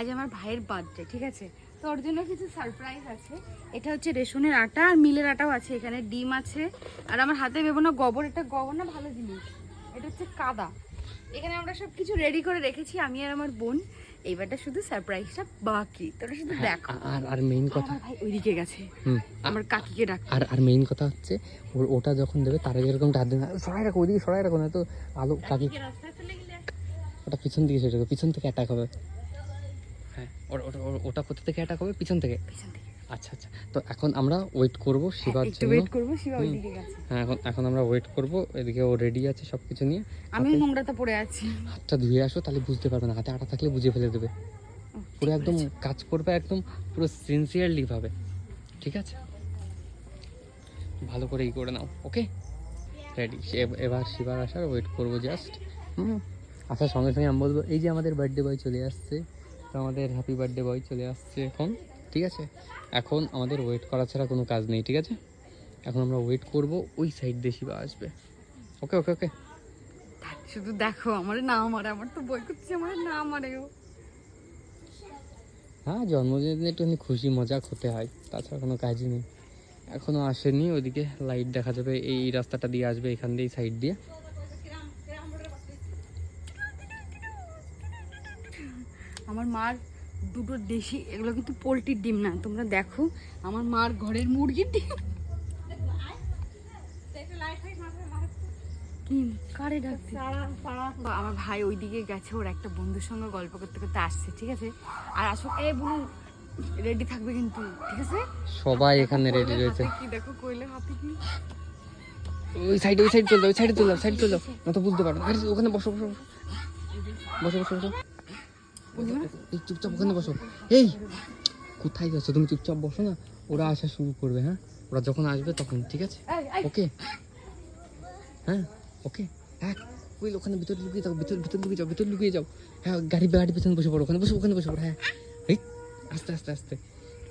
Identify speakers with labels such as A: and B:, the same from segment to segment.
A: আজ আমার ভাইয়ের বার্থডে ঠিক আছে? তো ওর জন্য কিছু সারপ্রাইজ আছে। এটা হচ্ছে রেশনের আটা আর মিলের আটাও আছে এখানে ডিম আছে। আর আমার হাতে ভেবো না গোবর এটা গোবর না ভালো জিনিস। এটা হচ্ছে কাদা। এখানে আমরা সব কিছু রেডি করে রেখেছি আমি আর আমার বোন। এইবারটা শুধু সারপ্রাইজটা বাকি। তোরা শুধু দেখো।
B: আর আর মেইন কথা
A: ভাই ওইদিকে গেছে। আমার কাকিকে ডাক
B: আর আর মেইন কথা হচ্ছে ও- ওটা যখন দেবে তার আগে এরকম হাত দেবে সরাই রাখো ওইদিকে সরাই রাখো না তো আলো কাকি ওটা পিছন দিকে সেটা পিছন থেকে অ্যাটাক হবে। হ্যাঁ ওটা কোথা থেকে অ্যাটাক হবে? পিছন থেকে? আচ্ছা আচ্ছা। তো এখন আমরা ওয়েট করব শিবার জন্য।
A: ওয়েট করব শিবা ওইদিকে গেছে।
B: হ্যাঁ এখন এখন আমরা ওয়েট করব। এদিকে ও রেডি আছে সব কিছু নিয়ে।
A: আমি নোংরাতে পড়ে আছি।
B: হাতটা ধুয়ে আসো তাহলে বুঝতে পারবে না। হাতে আটা থাকলে বুঝে ফেলে দেবে। পুরো একদম কাজ করবে একদম পুরো সিনসিয়ারলি ভাবে। ঠিক আছে? ভালো করে ই করে নাও ওকে রেডি এবার শিবার আসার ওয়েট করব জাস্ট হুম। আসার সঙ্গে সঙ্গে আমি বলব এই যে আমাদের বার্থডে বয় চলে আসছে তো আমাদের হ্যাপি বার্থডে বয় চলে আসছে এখন ঠিক আছে? এখন আমাদের ওয়েট করা ছাড়া কোনো কাজ নেই ঠিক আছে? এখন আমরা ওয়েট করব ওই সাইড দিয়ে শিবা আসবে। ওকে ওকে ওকে
A: শুধু দেখো আমার না মারে আমার তো বই করছে আমার না মারে ও।
B: হ্যাঁ জন্মদিনে একটুখানি খুশি মজাক হতে হয় তাছাড়া কোনো কাজই নেই। এখনও আসেনি ওদিকে লাইট দেখা যাবে এই রাস্তাটা দিয়ে আসবে এখান দিয়ে সাইড দিয়ে।
A: আমার মার দুটো দেশি এগুলো কিন্তু পোলট্রির ডিম না তোমরা দেখো আমার মার ঘরের মুরগির ডিম। কি কারে ডাকছে? আমার ভাই ওইদিকে গেছে ওর একটা বন্ধুর সঙ্গে গল্প করতে করতে আসছে ঠিক আছে? আর আসো এ বলু রেডি থাকবে কিন্তু ঠিক আছে?
B: সবাই এখানে রেডি রয়েছে।
A: কি দেখো কইলে হাতে কি?
B: ওই সাইডে ওই সাইড চলে ওই সাইডে চলে সাইড চলে না তো বুঝতে পারো ওখানে বসো বসো বসো। বসো বসো বসো। এই চুপচাপ ওখানে বসো। এই কোথায় যাচ্ছ? তুমি চুপচাপ বসো না ওরা আসা শুরু করবে হ্যাঁ? ওরা যখন আসবে তখন ঠিক আছে? ওকে? হ্যাঁ? ওকে? হ্যাঁ ওই ওখানে ভিতরে লুকিয়ে যাও ভিতর ভিতর লুকিয়ে যাও ভিতর লুকিয়ে যাও। হ্যাঁ গাড়ি গাড়ি পেছনে বসে পড়ো ওখানে বসে ওখানে বসে পড়ো হ্যাঁ। এই আস্তে আস্তে আস্তে।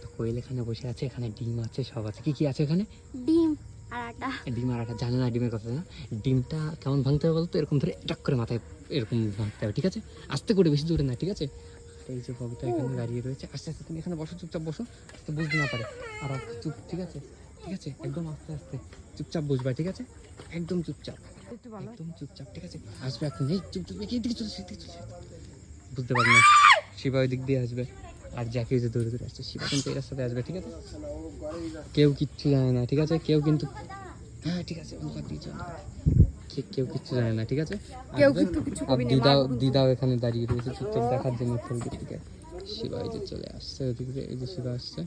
B: তো কোয়েল এখানে বসে আছে এখানে ডিম আছে সব আছে। কি কি আছে এখানে
A: ডিম আর আটা।
B: ডিম আর একটা জানে না ডিমের কথা না ডিমটা কেমন ভাঙতে হবে বলতো? এরকম ধরে টাক করে মাথায় এরকম ভাঙতে হবে, ঠিক আছে? আস্তে করে বেশি দূরে না, ঠিক আছে? এই যে বগটা এখানে দাঁড়িয়ে রয়েছে, আস্তে আস্তে তুমি এখানে বসো, চুপচাপ বসো আস্তে বুঝতে না পারে। আর চুপ, ঠিক আছে? ঠিক আছে? একদম আস্তে আস্তে চুপচাপ বসবা, ঠিক আছে? একদম চুপচাপ একদম চুপচাপ, ঠিক আছে? আসবে এখন, এই চুপ চুপ এই দিকে চলে, এদিকে চলে বুঝতে পারি না, শিবা ওই দিক দিয়ে আসবে। আর জ্যাকি যে দৌড়ে দৌড়ে আসছে, শিবা কিন্তু এই রাস্তাতে আসবে, ঠিক আছে? কেউ কিচ্ছু জানে না, ঠিক আছে? কেউ কিন্তু হ্যাঁ ঠিক আছে দিয়েছে, অনুপাত। কে- কেউ কিচ্ছু জানে না ঠিক আছে?
A: কেউ কিন্তু কিছু কবি নেই,
B: দিদাও দিদাও এখানে দাঁড়িয়ে রয়েছে চুপচাপ দেখার জন্য খেলতে ঠিক আছে? শিবা এই যে চলে আসছে ওদিক এই যে শিবা আসছে।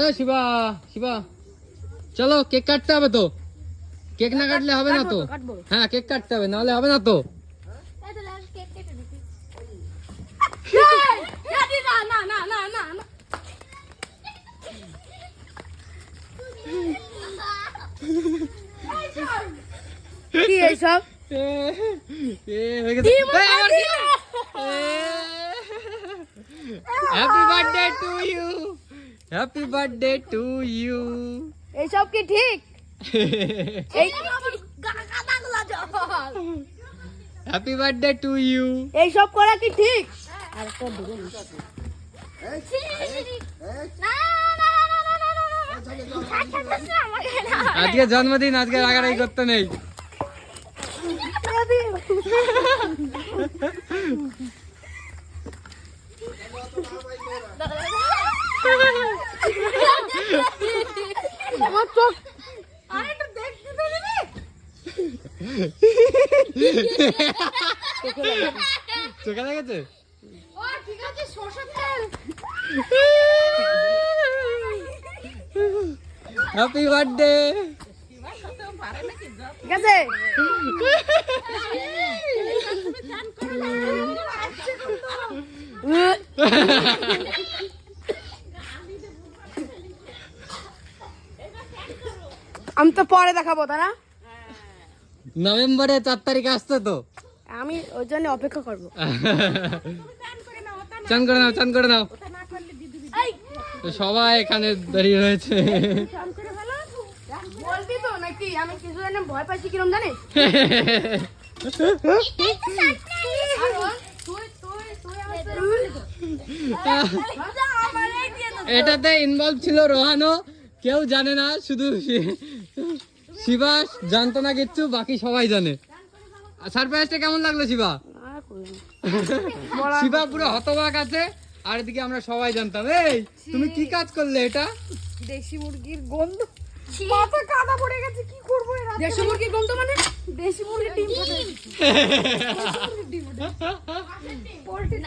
B: এ শিবা শিবা চলো কেক কাটতে হবে তো। কেক না কাটলে হবে না তো? হ্যাঁ কেক কাটতে হবে নাহলে হবে না তো।
A: না না না না না। কি এইসব?
B: Happy birthday to you happy birthday to you
A: এইসব কি ঠিক? এই
B: হ্যাপি বার্থডে টু ইউ
A: এইসব করা কি ঠিক?
B: আজকে জন্মদিন আজকে রাগারাগি করতে নেই।
A: চোখ
B: লেগেছে?
A: ও ঠিক আছে তেল।
B: হ্যাপি বার্থডে
A: ঠিক আছে? আমি তো পরে দেখাবো তারা
B: নভেম্বরে চার তারিখ আসছে তো।
A: আমি ওই জন্য অপেক্ষা করব।
B: চান করে নাও চান করে নাও। সবাই এখানে দাঁড়িয়ে রয়েছে।
A: বলবি তো নাকি আমি কিছু ভয় পাইছি কিরম জানিস? কারণ তুই তোর
B: এটাতে ইনভলভ ছিল রোহানো কেউ জানে না শুধু শিবাস জানতো না কিচ্ছু বাকি সবাই জানে। সারপ্রাইজটা কেমন লাগল শিবা? শিবা পুরো হতবাক আছে। আর এদিকে আমরা সবাই জানতাম এই তুমি কি কাজ করলে এটা?
A: দেশি মুরগির গন্ধ। মাথা কাদা পড়ে গেছে কি করব দেশি মুরগির গন্ধ মানে? দেশি মুরগির ডিম পোল্ট্রি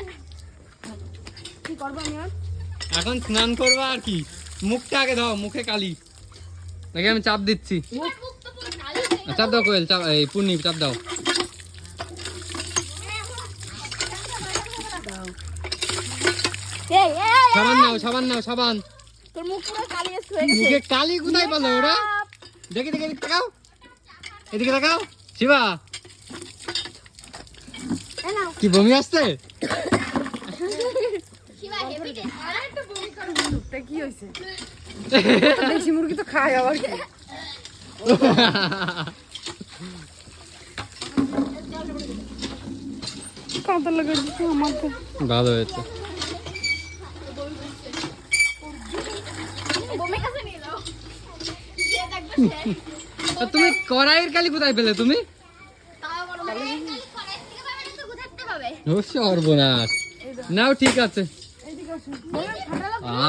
A: কি করব আমি
B: এখন স্নান করব আর কি? মুখটা আগে দাও মুখে কালি। নাকি আমি চাপ দিচ্ছি। চাপ দাও কোয়েল চাপ এই পূর্ণি চাপ দাও
A: এই এই
B: সাবান নাও সাবান নাও সাবান।
A: তোর মুখ পুরো কালি হয়ে গেছে।
B: মুখে কালি কোথায় পেল ওরা? দেখি দেখি এদিকে তাকাও। এদিকে তাকাও। শিবা। কি বমি আসছে?
A: কি হয়েছে দেশি মুরগি তো খায় আবার কি? কাঁদা লাগা আমার তো
B: ভালো হয়েছে। তুমি কড়াইয়ের কালি কোথায় পেলে তুমি? সর্বনাশ। নাও ঠিক আছে।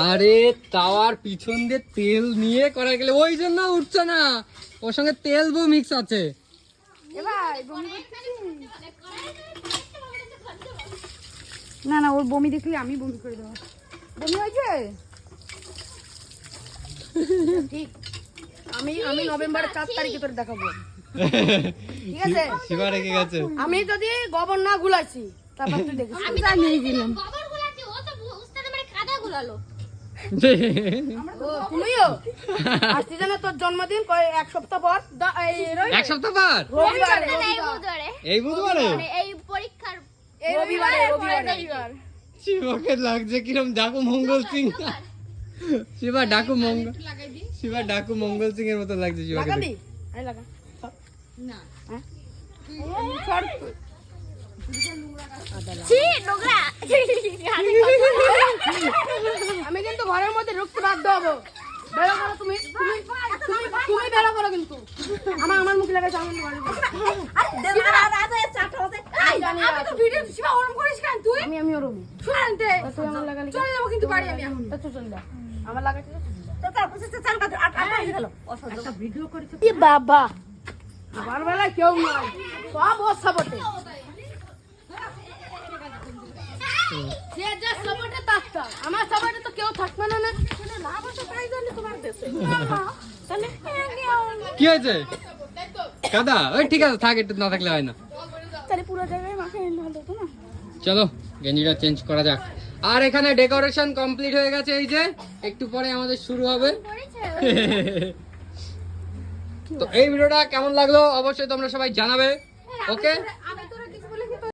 B: আরে তাওয়ার পিছন দিয়ে তেল নিয়ে কড়াই গেলে ওই জন্য উঠছে না। ওর সঙ্গে তেল বউ মিক্স আছে?
A: না না ওর বমি দেখলে আমি বমি করে দেবো। বমি হয়েছে? ঠিক। আমি আমি নভেম্বরের চার তারিখে তোর দেখাবো। ঠিক আছে?
B: শিবা রেখে গেছে।
A: আমি যদি গোবর না গুলাছি তারপর তুই দেখিস। আমি জানিয়ে গেলাম। ও তুমিও? আসছি জানা তোর জন্মদিন এক সপ্তাহ পর? দা- এই রবি-
B: এক সপ্তাহ পর? এই বুধবারে।
C: এই পরীক্ষার
A: এই রবিবারে রবিবারে
B: লাগছে কিরম ডাকু মঙ্গল সিং শিবা ডাকু মঙ্গল শিবা ডাকু মঙ্গল সিং এর মতো লাগছে শিবাকে
A: লাগা
C: না।
A: হ্যাঁ? আমি কিন্তু ঘরের মধ্যে ঢুকতে বাধ্য হব। বেরো করো তুমি। তুমি তুমি- বেরো করো কিন্তু। আমার আমার মুখে লাগাইছে আমার ঘরে আমি আমি ওরম তুই? চলে যাব কিন্তু বাড়ি আমি এখন। তো চল যা আমার ভিডিও করেছে বাবা। আমার বেলায় কেউ নয় সব যে যা আমার তো কেউ থাকবে না না। আছে তাই তোমার দেশে। তাহলে
B: কি হয়েছে? কাদা ওই ঠিক আছে থাক একটু না থাকলে হয় না।
A: তাহলে পুরো জায়গায় মাখে এলে ভালো না?
B: চলো গেঞ্জিটা চেঞ্জ করা যাক। আর এখানে ডেকোরেশন কমপ্লিট হয়ে গেছে এই যে। একটু পরে আমাদের শুরু হবে। তো এই ভিডিওটা কেমন লাগল? অবশ্যই তোমরা সবাই জানাবে। ওকে